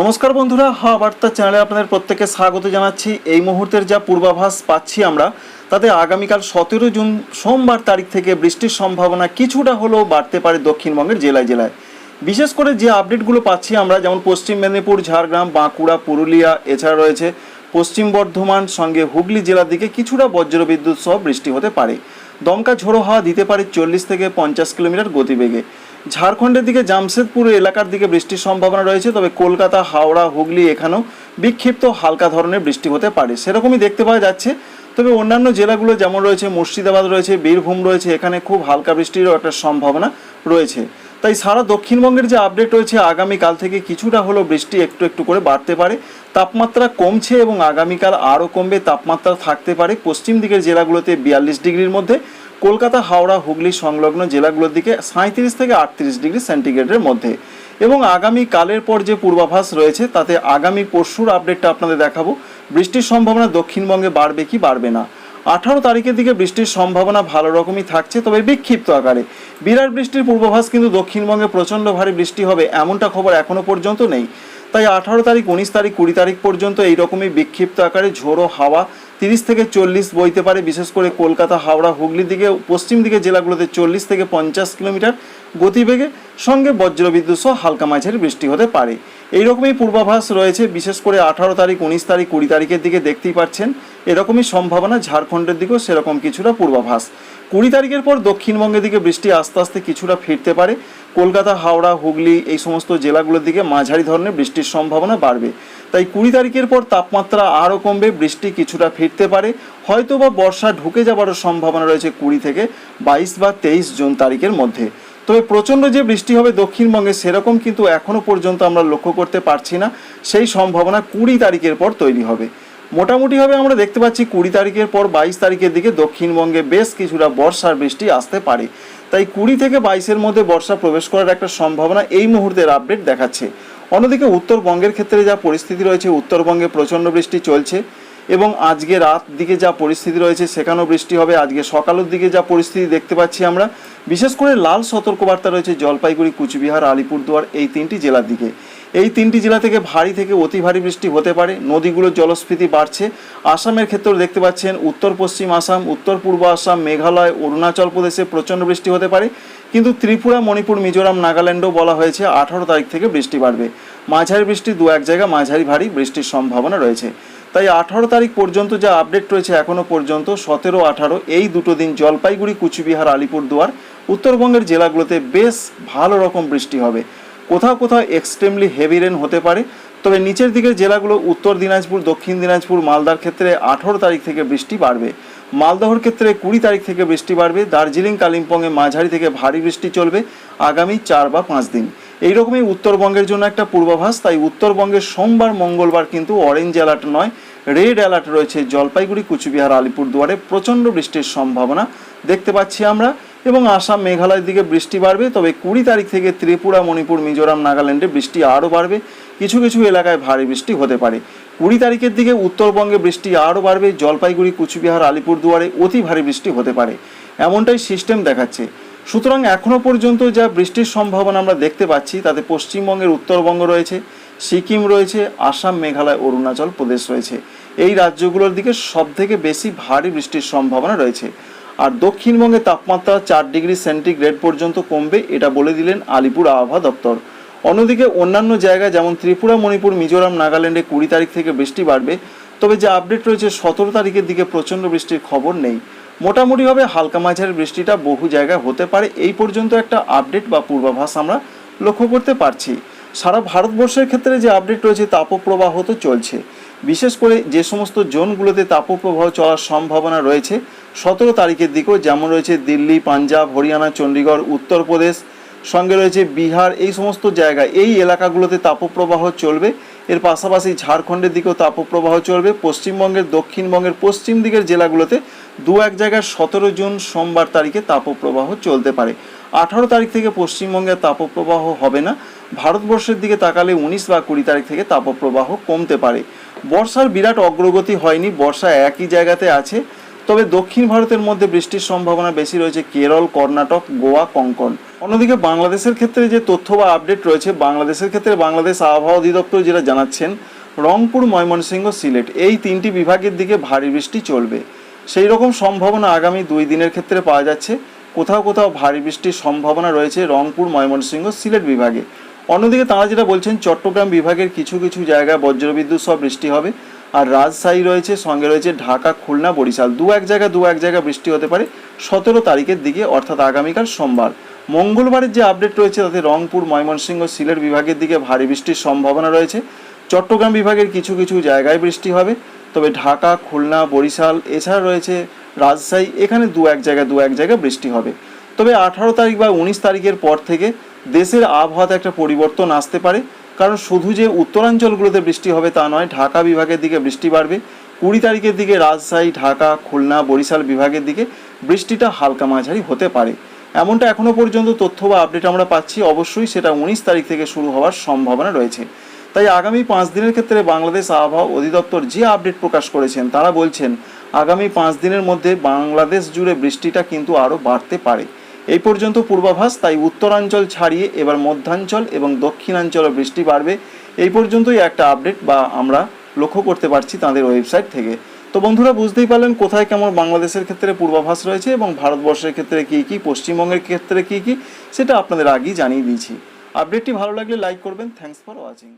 নমস্কার বন্ধুরা হা বার্তা চ্যানেলে আপনাদের প্রত্যেককে স্বাগত জানাচ্ছি। এই মুহূর্তের যা পূর্বাভাস পাচ্ছি আমরা, তাতে আগামীকাল সতেরো জুন, সোমবার তারিখ থেকে বৃষ্টির সম্ভাবনা কিছুটা হলেও বাড়তে পারে দক্ষিণবঙ্গের জেলায় জেলায়। বিশেষ করে যে আপডেটগুলো পাচ্ছি আমরা, যেমন পশ্চিম মেদিনীপুর, ঝাড়গ্রাম, বাঁকুড়া, পুরুলিয়া, এছাড়া রয়েছে পশ্চিম বর্ধমান, সঙ্গে হুগলি জেলার দিকে কিছুটা বজ্রবিদ্যুৎ সহ বৃষ্টি হতে পারে। দমকা ঝোড়ো হাওয়া দিতে পারে চল্লিশ থেকে পঞ্চাশ কিলোমিটার গতিবেগে। ঝাড়খণ্ডের দিকে জামশেদপুর এলাকার দিকে বৃষ্টির সম্ভাবনা রয়েছে, তবে কলকাতা, হাওড়া, হুগলি এখানেও বিক্ষিপ্ত হালকা ধরনের বৃষ্টি হতে পারে। সেরকমই দেখতে পাওয়া যাচ্ছে। তবে অন্যান্য জেলাগুলো যেমন রয়েছে, মুর্শিদাবাদ রয়েছে, বীরভূম রয়েছে, এখানে খুব হালকা বৃষ্টিরও একটা সম্ভাবনা রয়েছে। তাই সারা দক্ষিণবঙ্গের যে আপডেট রয়েছে, আগামীকাল থেকে কিছুটা হলেও বৃষ্টি একটু একটু করে বাড়তে পারে। তাপমাত্রা কমছে এবং আগামীকাল আরও কমবে, তাপমাত্রা থাকতে পারে। পশ্চিম দিকের জেলাগুলোতে বিয়াল্লিশ ডিগ্রির মধ্যে, কলকাতা, হাওড়া, হুগলি সংলগ্ন জেলাগুলোর দিকে সাঁত্রিশ থেকে আটত্রিশ ডিগ্রি সেন্টিগ্রেডের মধ্যে। এবং আগামী কালের পর যে পূর্বাভাস রয়েছে, তাতে আগামী পরশুর আপডেটটা আপনাদের দেখাবো। বৃষ্টির সম্ভাবনা দক্ষিণবঙ্গে বাড়বে কি বাড়বে না? আঠারো তারিখের দিকে বৃষ্টির সম্ভাবনা ভালো রকমই থাকছে, তবে বিক্ষিপ্ত আকারে। বিরাট বৃষ্টির পূর্বাভাস কিন্তু দক্ষিণবঙ্গে প্রচণ্ড ভারী বৃষ্টি হবে, এমনটা খবর এখনও পর্যন্ত নেই। তাই আঠারো তারিখ, উনিশ তারিখ, কুড়ি তারিখ পর্যন্ত এইরকমই বিক্ষিপ্ত আকারে ঝোড়ো হাওয়া তিরিশ থেকে চল্লিশ বইতে পারে। বিশেষ করে কলকাতা, হাওড়া, হুগলির দিকে, পশ্চিম দিকে জেলাগুলোতে চল্লিশ থেকে পঞ্চাশ কিলোমিটার গতিবেগে, সঙ্গে বজ্রবিদ্যুৎ সহ হালকা মাঝের বৃষ্টি হতে পারে। এইরকমই পূর্বাভাস রয়েছে। বিশেষ করে আঠারো তারিখ, উনিশ তারিখ, কুড়ি তারিখের দিকে দেখতেই পাচ্ছেন। এরকমই সম্ভাবনা ঝাড়খণ্ডের দিকেও সেরকম কিছুটা পূর্বাভাস। কুড়ি তারিখের পর দক্ষিণবঙ্গের দিকে বৃষ্টি আস্তে আস্তে কিছুটা ফিরতে পারে। কলকাতা, হাওড়া, হুগলি এই সমস্ত জেলাগুলোর দিকে মাঝারি ধরনের বৃষ্টির সম্ভাবনা বাড়বে। তাই কুড়ি তারিখের পর তাপমাত্রা আরও কমবে, বৃষ্টি কিছুটা ফিরতে পারে। হয়তো বা বর্ষা ঢুকে যাবারও সম্ভাবনা রয়েছে কুড়ি থেকে বাইশ বা তেইশ জুন তারিখের মধ্যে। তবে প্রচণ্ড যে বৃষ্টি হবে দক্ষিণবঙ্গে সেরকম কিন্তু এখনও পর্যন্ত আমরা লক্ষ্য করতে পারছি না। সেই সম্ভাবনা কুড়ি তারিখের পর তৈরি হবে। মোটামুটিভাবে আমরা দেখতে পাচ্ছি কুড়ি তারিখের পর বাইশ তারিখের দিকে দক্ষিণবঙ্গে বেশ কিছুটা বর্ষার বৃষ্টি আসতে পারে। তাই কুড়ি থেকে বাইশের মধ্যে বর্ষা প্রবেশ করার একটা সম্ভাবনা এই মুহূর্তের আপডেট দেখাচ্ছে। অন্যদিকে উত্তরবঙ্গের ক্ষেত্রে যা পরিস্থিতি রয়েছে, উত্তরবঙ্গে প্রচণ্ড বৃষ্টি চলছে এবং আজকে রাত দিকে যা পরিস্থিতি রয়েছে, সেখানেও বৃষ্টি হবে। আজকে সকালের দিকে যা পরিস্থিতি দেখতে পাচ্ছি আমরা বিশেষ করে লাল সতর্কবার্তা রয়েছে জলপাইগুড়ি, কুচবিহার, আলিপুরদুয়ার এই তিনটি জেলার দিকে। এই তিনটি জেলা থেকে ভারী থেকে অতি ভারী বৃষ্টি হতে পারে। নদীগুলোর জলস্ফীতি বাড়ছে। আসামের ক্ষেত্রেও দেখতে পাচ্ছেন উত্তর পশ্চিম আসাম, উত্তর পূর্ব আসাম, মেঘালয়, অরুণাচল প্রদেশে প্রচণ্ড বৃষ্টি হতে পারে। কিন্তু ত্রিপুরা, মণিপুর, মিজোরাম, নাগাল্যান্ডও বলা হয়েছে আঠারো তারিখ থেকে বৃষ্টি বাড়বে। মাঝারি বৃষ্টি দু এক জায়গা, মাঝারি ভারী বৃষ্টির সম্ভাবনা রয়েছে। তাই আঠারো তারিখ পর্যন্ত যা আপডেট রয়েছে এখনও পর্যন্ত সতেরো আঠারো এই দুটো দিন জলপাইগুড়ি, কুচবিহার, আলিপুরদুয়ার উত্তরবঙ্গের জেলাগুলোতে বেশ ভালো রকম বৃষ্টি হবে। কোথাও কোথাও এক্সট্রিমলি হেভি রেন হতে পারে, তবে নিচের দিকের জেলাগুলো উত্তর দিনাজপুর, দক্ষিণ দিনাজপুর, মালদার ক্ষেত্রে আঠেরো তারিখ থেকে বৃষ্টি বাড়বে। মালদহর ক্ষেত্রে কুড়ি তারিখ থেকে বৃষ্টি বাড়বে, দার্জিলিং, কালিম্পংয়ে মাঝারি থেকে ভারী বৃষ্টি চলবে আগামী চার বা পাঁচ দিন। এইরকমই উত্তরবঙ্গের জন্য একটা পূর্বাভাস, তাই উত্তরবঙ্গের সোমবার, মঙ্গলবার কিন্তু অরেঞ্জ অ্যালার্ট নয় রেড অ্যালার্ট রয়েছে জলপাইগুড়ি, কুচবিহার, আলিপুরদুয়ারে প্রচণ্ড বৃষ্টির সম্ভাবনা দেখতে পাচ্ছি আমরা। এবং আসাম মেঘালয়ের দিকে বৃষ্টি বাড়বে, তবে কুড়ি তারিখ থেকে ত্রিপুরা, মণিপুর, মিজোরাম, নাগাল্যান্ডে বৃষ্টি আরও বাড়বে। কিছু কিছু এলাকায় ভারী বৃষ্টি হতে পারে। কুড়ি তারিখের দিকে উত্তরবঙ্গে বৃষ্টি আরও বাড়বে, জলপাইগুড়ি, কুচবিহার, আলিপুরদুয়ারে অতি ভারী বৃষ্টি হতে পারে। এমনটাই সিস্টেম দেখাচ্ছে। সুতরাং এখনও পর্যন্ত যা বৃষ্টির সম্ভাবনা আমরা দেখতে পাচ্ছি, তাতে পশ্চিমবঙ্গের উত্তরবঙ্গ রয়েছে, সিকিম রয়েছে, আসাম, মেঘালয়, অরুণাচল প্রদেশ রয়েছে। এই রাজ্যগুলোর দিকে সবথেকে বেশি ভারী বৃষ্টির সম্ভাবনা রয়েছে। আর দক্ষিণবঙ্গে তাপমাত্রা চার ডিগ্রি সেন্টিগ্রেড পর্যন্ত কমবে, এটা বলে দিলেন আলিপুর আবহাওয়া দপ্তর। অন্যদিকে অন্যান্য জায়গায় যেমন ত্রিপুরা, মণিপুর, মিজোরাম, নাগাল্যান্ডে কুড়ি তারিখ থেকে বৃষ্টি বাড়বে। তবে যে আপডেট রয়েছে, সতেরো তারিখের দিকে প্রচণ্ড বৃষ্টির খবর নেই। মোটামুটিভাবে হালকা মাঝারি বৃষ্টিটা বহু জায়গায় হতে পারে। এই পর্যন্ত একটা আপডেট বা পূর্বাভাস আমরা লক্ষ্য করতে পারছি। সারা ভারতবর্ষের ক্ষেত্রে যে আপডেট রয়েছে, তাপপ্রবাহ তো চলছে। বিশেষ করে যে সমস্ত জোনগুলোতে তাপপ্রবাহ চলার সম্ভাবনা রয়েছে, সতেরো তারিখের দিকেও যেমন রয়েছে দিল্লি, পাঞ্জাব, হরিয়ানা চণ্ডীগড় উত্তরপ্রদেশ, সঙ্গে রয়েছে বিহার, এই সমস্ত জায়গা এই এলাকাগুলোতে তাপপ্রবাহ চলবে। এর পাশাপাশি ঝাড়খণ্ডের দিকেও তাপপ্রবাহ চলবে। পশ্চিমবঙ্গের, দক্ষিণবঙ্গের, পশ্চিম দিকের জেলাগুলোতে দু এক জায়গায় সতেরো জুন সোমবার তারিখে তাপপ্রবাহ চলতে পারে। আঠারো তারিখ থেকে পশ্চিমবঙ্গের তাপপ্রবাহ হবে না। ভারতবর্ষের দিকে তাকালে উনিশ বা কুড়ি তারিখ থেকে তাপপ্রবাহ কমতে পারে। বর্ষার বিরাট অগ্রগতি হয়নি, বর্ষা একই জায়গাতে আছে। তবে দক্ষিণ ভারতের মধ্যে বৃষ্টির সম্ভাবনা বেশি রয়েছে কেরল, কর্ণাটক, গোয়া, কঙ্কন। অন্যদিকে বাংলাদেশের ক্ষেত্রে যে তথ্য বা আপডেট রয়েছে, বাংলাদেশের ক্ষেত্রে বাংলাদেশ আবহাওয়া অধিদপ্তর যেটা জানাচ্ছেন, রংপুর, ময়মনসিংহ, সিলেট, এই তিনটি বিভাগের দিকে ভারী বৃষ্টি চলবে। সেই রকম সম্ভাবনা আগামী দুই দিনের ক্ষেত্রে পাওয়া যাচ্ছে। কোথাও কোথাও ভারী বৃষ্টির সম্ভাবনা রয়েছে রংপুর, ময়মনসিংহ, সিলেট বিভাগে। অন্যদিকে তারা যেটা বলছেন, চট্টগ্রাম বিভাগের কিছু কিছু জায়গায় বজ্রবিদ্যুৎ সব বৃষ্টি হবে। আর রাজশাহী রয়েছে, সঙ্গে রয়েছে ঢাকা, খুলনা, বরিশাল। দু এক জায়গায় দু এক জায়গায় বৃষ্টি হতে পারে সতেরো তারিখের দিকে, অর্থাৎ আগামীকাল সোমবার। মঙ্গলবারের যে আপডেট রয়েছে, তাতে রংপুর, ময়মনসিংহ, সিলেট বিভাগের দিকে ভারী বৃষ্টির সম্ভাবনা রয়েছে। চট্টগ্রাম বিভাগের কিছু কিছু জায়গায় বৃষ্টি হবে। তবে ঢাকা, খুলনা, বরিশাল, এছাড়া রয়েছে রাজশাহী, এখানে দু এক জায়গায় দু এক জায়গায় বৃষ্টি হবে। তবে আঠারো তারিখ বা উনিশ তারিখের পর থেকে দেশের আবহাওয়াতে একটা পরিবর্তন আসতে পারে। কারণ শুধু যে উত্তরাঞ্চলগুলোতে বৃষ্টি হবে তা নয়, ঢাকা বিভাগের দিকে বৃষ্টি বাড়বে। কুড়ি তারিখের দিকে রাজশাহী, ঢাকা, খুলনা, বরিশাল বিভাগের দিকে বৃষ্টিটা হালকা মাঝারি হতে পারে। এমনটা এখনও পর্যন্ত তথ্য বা আপডেট আমরা পাচ্ছি। অবশ্যই সেটা উনিশ তারিখ থেকে শুরু হওয়ার সম্ভাবনা রয়েছে। তাই আগামী পাঁচ দিনের ক্ষেত্রে বাংলাদেশ আবহাওয়া অধিদপ্তর যে আপডেট প্রকাশ করেছেন, তারা বলছেন আগামী পাঁচ দিনের মধ্যে বাংলাদেশ জুড়ে বৃষ্টিটা কিন্তু আরও বাড়তে পারে। এই পর্যন্ত পূর্বাভাস, তাই উত্তরাঞ্চল ছাড়িয়ে এবার মধ্যাঞ্চল এবং দক্ষিণাঞ্চলে বৃষ্টি বাড়বে। এই পর্যন্তই একটা আপডেট বা আমরা লক্ষ্য করতে পারছি তাদের ওয়েবসাইট থেকে। তো বন্ধুরা, বুঝতেই পারলেন কোথায় কেমন বাংলাদেশের ক্ষেত্রে পূর্বাভাস রয়েছে এবং ভারতবর্ষের ক্ষেত্রে কী কী, পশ্চিমবঙ্গের ক্ষেত্রে কী কী, সেটা আপনাদের আগেই জানিয়ে দিয়েছি। আপডেটটি ভালো লাগলে লাইক করবেন। Thanks for watching.